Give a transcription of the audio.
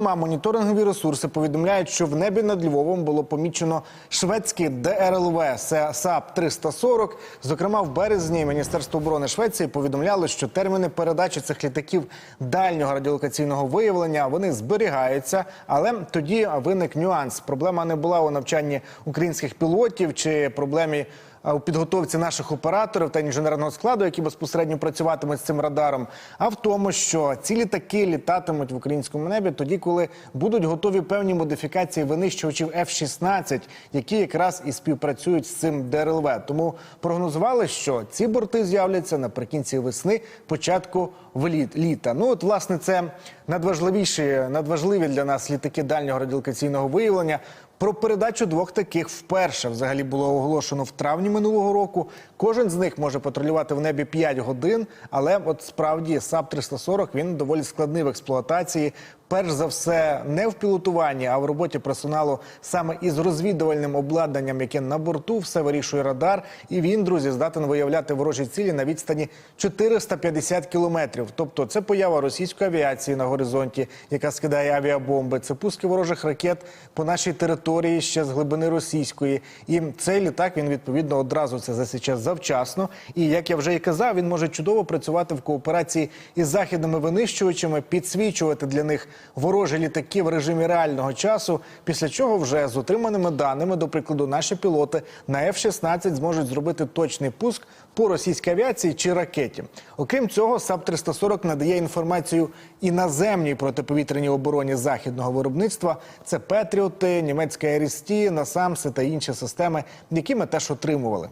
Моніторингові ресурси повідомляють, що в небі над Львовом було помічено шведський ДРЛВ САП 340 Зокрема, в березні Міністерство оборони Швеції повідомляло, що терміни передачі цих літаків дальнього радіолокаційного виявлення вони зберігаються. Але тоді виник нюанс. Проблема не була у навчанні українських пілотів чи проблемі у підготовці наших операторів та інженерного складу, які безпосередньо працюватимуть з цим радаром, а в тому, що ці літаки літатимуть в українському небі тоді, коли будуть готові певні модифікації винищувачів F-16, які якраз і співпрацюють з цим ДРЛВ. Тому прогнозували, що ці борти з'являться наприкінці весни, початку літа. Ну от власне це надважливіші, надважливі для нас літаки дальнього радіолокаційного виявлення. Про передачу двох таких вперше взагалі було оголошено в травні минулого року. Кожен з них може патрулювати в небі 5 годин, але от справді САП 340 він доволі складний в експлуатації. Перш за все, не в пілотуванні, а в роботі персоналу саме із розвідувальним обладнанням, яке на борту все вирішує радар. І він, друзі, здатен виявляти ворожі цілі на відстані 450 кілометрів. Тобто, це поява російської авіації на горизонті, яка скидає авіабомби. Це пуски ворожих ракет по нашій території ще з глибини російської. І цей літак він відповідно одразу це засіче завчасно. І як я вже і казав, він може чудово працювати в кооперації із західними винищувачами, підсвічувати для них ворожі літаки в режимі реального часу. Після чого вже з отриманими даними, до прикладу, наші пілоти на F-16 зможуть зробити точний пуск по російській авіації чи ракеті. Окрім цього, САП 340 надає інформацію і наземній протиповітряній обороні західного виробництва. Це Петріоти, німецька РСТ, Насамси та інші системи, які ми теж отримували.